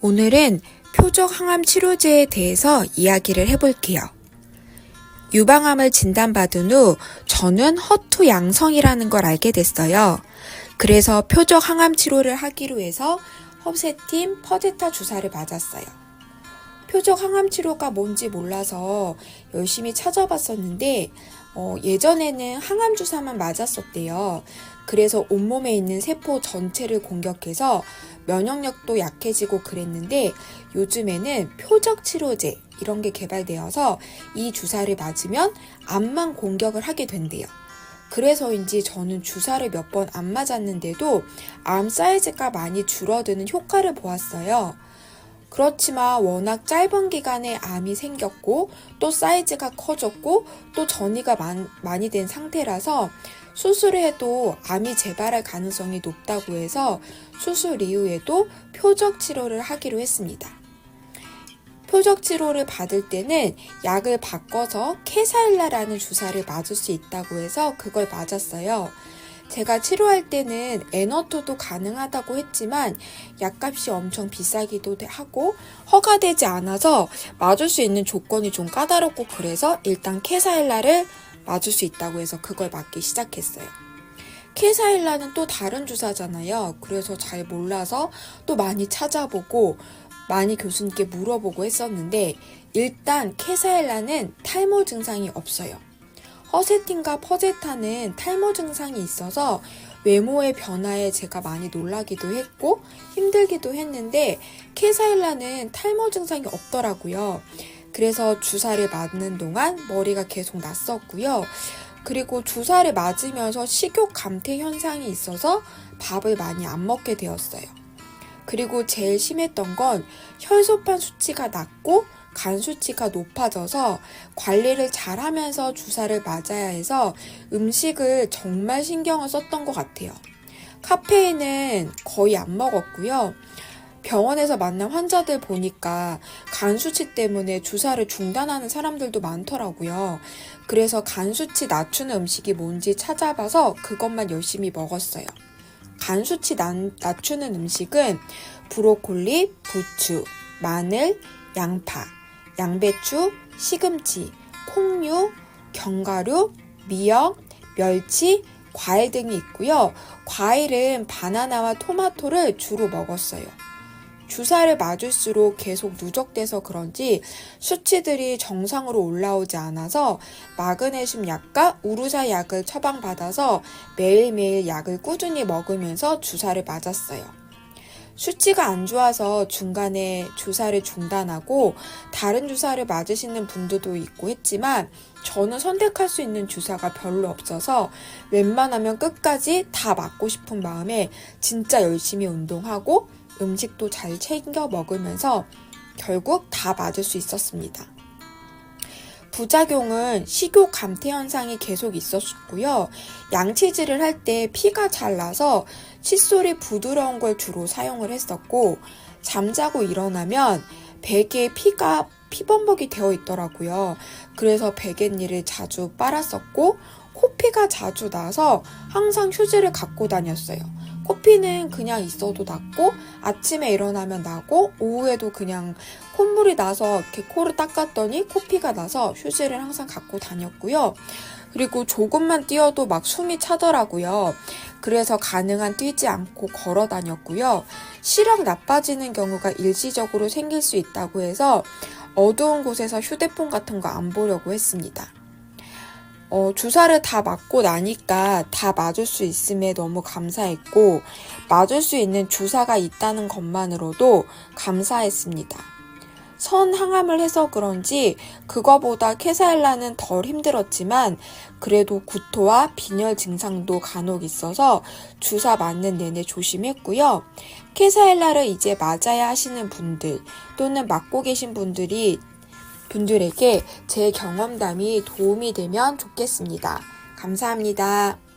오늘은 표적 항암 치료제에 대해서 이야기를 해볼게요. 유방암을 진단받은 후 저는 허투 양성이라는 걸 알게 됐어요. 그래서 표적 항암 치료를 하기로 해서 허세팀 퍼제타 주사를 맞았어요. 표적 항암 치료가 뭔지 몰라서 열심히 찾아봤었는데 어, 예전에는 항암 주사만 맞았었대요. 그래서 온몸에 있는 세포 전체를 공격해서 면역력도 약해지고 그랬는데 요즘에는 표적 치료제 이런 게 개발되어서 이 주사를 맞으면 암만 공격을 하게 된대요. 그래서인지 저는 주사를 몇 번 안 맞았는데도 암 사이즈가 많이 줄어드는 효과를 보았어요. 그렇지만 워낙 짧은 기간에 암이 생겼고 또 사이즈가 커졌고 또 전이가 많, 많이 된 상태라서 수술을 해도 암이 재발할 가능성이 높다고 해서 수술 이후에도 표적 치료를 하기로 했습니다. 표적 치료를 받을 때는 약을 바꿔서 케사일라라는 주사를 맞을 수 있다고 해서 그걸 맞았어요. 제가 치료할 때는 에너투도 가능하다고 했지만 약값이 엄청 비싸기도 하고 허가되지 않아서 맞을 수 있는 조건이 좀 까다롭고 그래서 일단 케사일라를 맞을 수 있다고 해서 그걸 맞기 시작했어요. 케사일라는 또 다른 주사잖아요. 그래서 잘 몰라서 또 많이 찾아보고 많이 교수님께 물어보고 했었는데 일단 케사일라는 탈모 증상이 없어요. 허세틴과 퍼제타는 탈모 증상이 있어서 외모의 변화에 제가 많이 놀라기도 했고 힘들기도 했는데 케사일라는 탈모 증상이 없더라고요. 그래서 주사를 맞는 동안 머리가 계속 났었고요. 그리고 주사를 맞으면서 식욕 감퇴 현상이 있어서 밥을 많이 안 먹게 되었어요. 그리고 제일 심했던 건 혈소판 수치가 낮고 간 수치가 높아져서 관리를 잘 하면서 주사를 맞아야 해서 음식을 정말 신경을 썼던 것 같아요. 카페인은 거의 안 먹었고요. 병원에서 만난 환자들 보니까 간 수치 때문에 주사를 중단하는 사람들도 많더라고요. 그래서 간 수치 낮추는 음식이 뭔지 찾아봐서 그것만 열심히 먹었어요. 간 수치 낮추는 음식은 브로콜리, 부추, 마늘, 양파, 양배추, 시금치, 콩류, 견과류, 미역, 멸치, 과일 등이 있고요. 과일은 바나나와 토마토를 주로 먹었어요. 주사를 맞을수록 계속 누적돼서 그런지 수치들이 정상으로 올라오지 않아서 마그네슘 약과 우루사 약을 처방받아서 매일매일 약을 꾸준히 먹으면서 주사를 맞았어요. 수치가 안 좋아서 중간에 주사를 중단하고 다른 주사를 맞으시는 분들도 있고 했지만 저는 선택할 수 있는 주사가 별로 없어서 웬만하면 끝까지 다 맞고 싶은 마음에 진짜 열심히 운동하고 음식도 잘 챙겨 먹으면서 결국 다 맞을 수 있었습니다. 부작용은 식욕 감퇴 현상이 계속 있었고요. 양치질을 할 때 피가 잘 나서 칫솔이 부드러운 걸 주로 사용을 했었고 잠자고 일어나면 베개에 피가 피범벅이 되어 있더라고요. 그래서 베갯니를 자주 빨았었고 코피가 자주 나서 항상 휴지를 갖고 다녔어요. 코피는 그냥 있어도 낫고 아침에 일어나면 나고 오후에도 그냥 콧물이 나서 이렇게 코를 닦았더니 코피가 나서 휴지를 항상 갖고 다녔고요. 그리고 조금만 뛰어도 막 숨이 차더라고요. 그래서 가능한 뛰지 않고 걸어 다녔고요. 시력 나빠지는 경우가 일시적으로 생길 수 있다고 해서 어두운 곳에서 휴대폰 같은 거 안 보려고 했습니다. 어, 주사를 다 맞고 나니까 다 맞을 수 있음에 너무 감사했고, 맞을 수 있는 주사가 있다는 것만으로도 감사했습니다. 선 항암을 해서 그런지 그거보다 케사일라는 덜 힘들었지만 그래도 구토와 빈혈 증상도 간혹 있어서 주사 맞는 내내 조심했고요. 케사일라를 이제 맞아야 하시는 분들 또는 맞고 계신 분들이 분들에게 제 경험담이 도움이 되면 좋겠습니다. 감사합니다.